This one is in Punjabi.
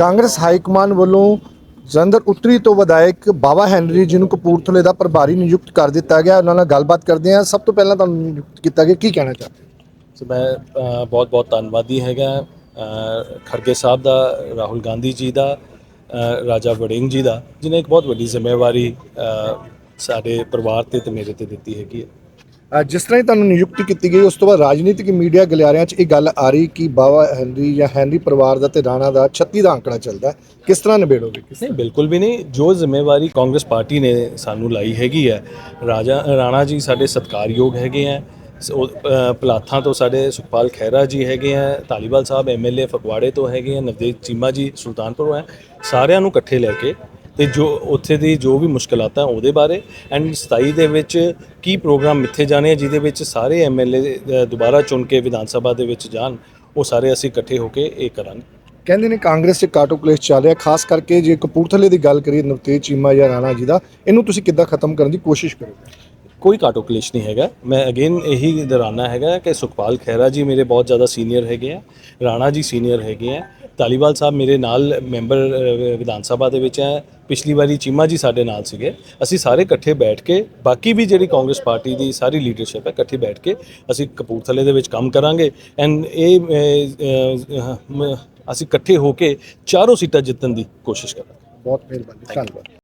ਕਾਂਗਰਸ ਹਾਈ ਕਮਾਨ ਵੱਲੋਂ ਜਲੰਧਰ ਉੱਤਰੀ ਤੋਂ ਵਿਧਾਇਕ ਬਾਬਾ ਹੈਨਰੀ ਜੀ ਨੂੰ ਕਪੂਰਥਲੇ ਦਾ ਪ੍ਰਭਾਰੀ ਨਿਯੁਕਤ ਕਰ ਦਿੱਤਾ ਗਿਆ। ਉਹਨਾਂ ਨਾਲ ਗੱਲਬਾਤ ਕਰਦੇ ਹਾਂ। ਸਭ ਤੋਂ ਪਹਿਲਾਂ ਤੁਹਾਨੂੰ ਨਿਯੁਕਤ ਕੀਤਾ ਗਿਆ। ਕੀ ਕਹਿਣਾ ਚਾਹੁੰਦੇ ਹੋ ਸੋ ਮੈਂ ਬਹੁਤ ਬਹੁਤ ਧੰਨਵਾਦੀ ਹੈਗਾ। ਖੜਗੇ ਸਾਹਿਬ ਦਾ, ਰਾਹੁਲ ਗਾਂਧੀ ਜੀ ਦਾ ਰਾਜਾ ਵੜਿੰਗ ਜੀ ਦਾ ਜਿਨੇ ਇੱਕ ਬਹੁਤ ਵੱਡੀ ਜ਼ਿੰਮੇਵਾਰੀ ਸਾਡੇ ਪਰਿਵਾਰ ਤੇ ਤੇ ਮੇਰੇ ਤੇ ਦਿੱਤੀ ਹੈਗੀ ਹੈ। ਜਿਸ ਤਰ੍ਹਾਂ ਹੀ ਤੁਹਾਨੂੰ ਨਿਯੁਕਤੀ ਕੀਤੀ ਗਈ, ਉਸ ਤੋਂ ਬਾਅਦ ਰਾਜਨੀਤਿਕ ਮੀਡੀਆ ਗਲਿਆਰਿਆਂ 'ਚ ਇਹ ਗੱਲ ਆ ਰਹੀ ਕਿ ਬਾਵਾ ਹੈਨਰੀ ਜਾਂ ਹੈਨਰੀ ਪਰਿਵਾਰ ਦਾ ਤੇ ਰਾਣਾ ਦਾ 36 ਦਾ ਅੰਕੜਾ ਚੱਲਦਾ ਕਿਸ ਤਰ੍ਹਾਂ ਨਿਬੇੜੋਗੇ? ਕਿਸ ਨਹੀਂ, ਬਿਲਕੁਲ ਵੀ ਨਹੀਂ। ਜੋ ਜ਼ਿੰਮੇਵਾਰੀ ਕਾਂਗਰਸ ਪਾਰਟੀ ਨੇ ਸਾਨੂੰ ਲਾਈ ਹੈਗੀ ਹੈ, ਰਾਜਾ ਰਾਣਾ ਜੀ ਸਾਡੇ ਸਤਿਕਾਰਯੋਗ ਹੈਗੇ ਆ ਸ- ਪਲਾਥਾਂ ਤੋਂ ਸਾਡੇ ਸੁਖਪਾਲ ਖਹਿਰਾ ਜੀ ਹੈਗੇ ਆ ਤਾਲੀਵਾਲ ਸਾਹਿਬ ਐਮਐਲਏ ਫਗਵਾੜੇ ਤੋਂ ਹੈਗੇ ਆ ਨਵਦੀਪ ਚੀਮਾ ਜੀ ਸੁਲਤਾਨਪੁਰੋਂ ਹੈ। ਸਾਰਿਆਂ ਨੂੰ ਇਕੱਠੇ ਲੈ ਕੇ ਤੇ ਜੋ ਉੱਥੇ ਦੀ ਜੋ ਵੀ ਮੁਸ਼ਕਲਾਤਾਂ ਉਹਦੇ ਬਾਰੇ ਐਂਡ 27 ਦੇ ਵਿੱਚ ਕੀ ਪ੍ਰੋਗਰਾਮ ਮਿੱਥੇ ਜਾਣੇ ਆ ਜਿਹਦੇ ਵਿੱਚ ਸਾਰੇ ਐਮਐਲਏ ਦੁਬਾਰਾ ਚੁਣ ਕੇ ਵਿਧਾਨ ਸਭਾ ਦੇ ਵਿੱਚ ਜਾਣ ਉਹ ਸਾਰੇ ਅਸੀਂ ਇਕੱਠੇ ਹੋ ਕੇ ਇਹ ਕਰਾਂਗੇ। ਕਹਿੰਦੇ ਨੇ ਕਾਂਗਰਸ 'ਚ ਕਾਟੋ ਕਲੇਸ਼ ਚੱਲ ਰਿਹਾ ਖਾਸ ਕਰਕੇ ਜੇ ਕਪੂਰਥਲੇ ਦੀ ਗੱਲ ਕਰੀਏ ਨਵਤੇਜ ਚੀਮਾ ਜਾਂ ਰਾਣਾ ਜੀ ਦਾ ਇਹਨੂੰ ਤੁਸੀਂ ਕਿੱਦਾਂ ਖਤਮ ਕਰਨ ਦੀ ਕੋਸ਼ਿਸ਼ ਕਰੋਗੇ? ਕੋਈ ਕਾਟੋ ਕਲੇਸ਼ ਨਹੀਂ ਹੈਗਾ। ਮੈਂ ਅਗੇਨ ਇਹੀ ਦਰਾਨਾ ਹੈਗਾ ਕਿ ਸੁਖਪਾਲ ਖਹਿਰਾ ਜੀ ਮੇਰੇ ਬਹੁਤ ਜ਼ਿਆਦਾ ਸੀਨੀਅਰ ਹੈਗੇ ਆ ਰਾਣਾ ਜੀ ਸੀਨੀਅਰ ਹੈਗੇ ਆ ਤਾਲੀਵਾਲ ਸਾਹਿਬ ਮੇਰੇ ਨਾਲ ਮੈਂਬਰ ਵਿਧਾਨ ਸਭਾ ਦੇ ਵਿੱਚ ਹੈ। ਪਿਛਲੀ ਵਾਰੀ ਚੀਮਾ ਜੀ ਸਾਡੇ ਨਾਲ ਸੀਗੇ। ਅਸੀਂ ਸਾਰੇ ਇਕੱਠੇ ਬੈਠ ਕੇ, ਬਾਕੀ ਵੀ ਜਿਹੜੀ ਕਾਂਗਰਸ ਪਾਰਟੀ ਦੀ ਸਾਰੀ ਲੀਡਰਸ਼ਿਪ ਹੈ, ਇਕੱਠੇ ਬੈਠ ਕੇ ਅਸੀਂ ਕਪੂਰਥਲੇ ਦੇ ਵਿੱਚ ਕੰਮ ਕਰਾਂਗੇ। ਐਂਡ ਇਹ ਅਸੀਂ ਇਕੱਠੇ ਹੋ ਕੇ ਚਾਰੋਂ ਸੀਟਾਂ ਜਿੱਤਣ ਦੀ ਕੋਸ਼ਿਸ਼ ਕਰਾਂਗੇ। ਬਹੁਤ ਮਿਹਰਬਾਨੀ, ਧੰਨਵਾਦ।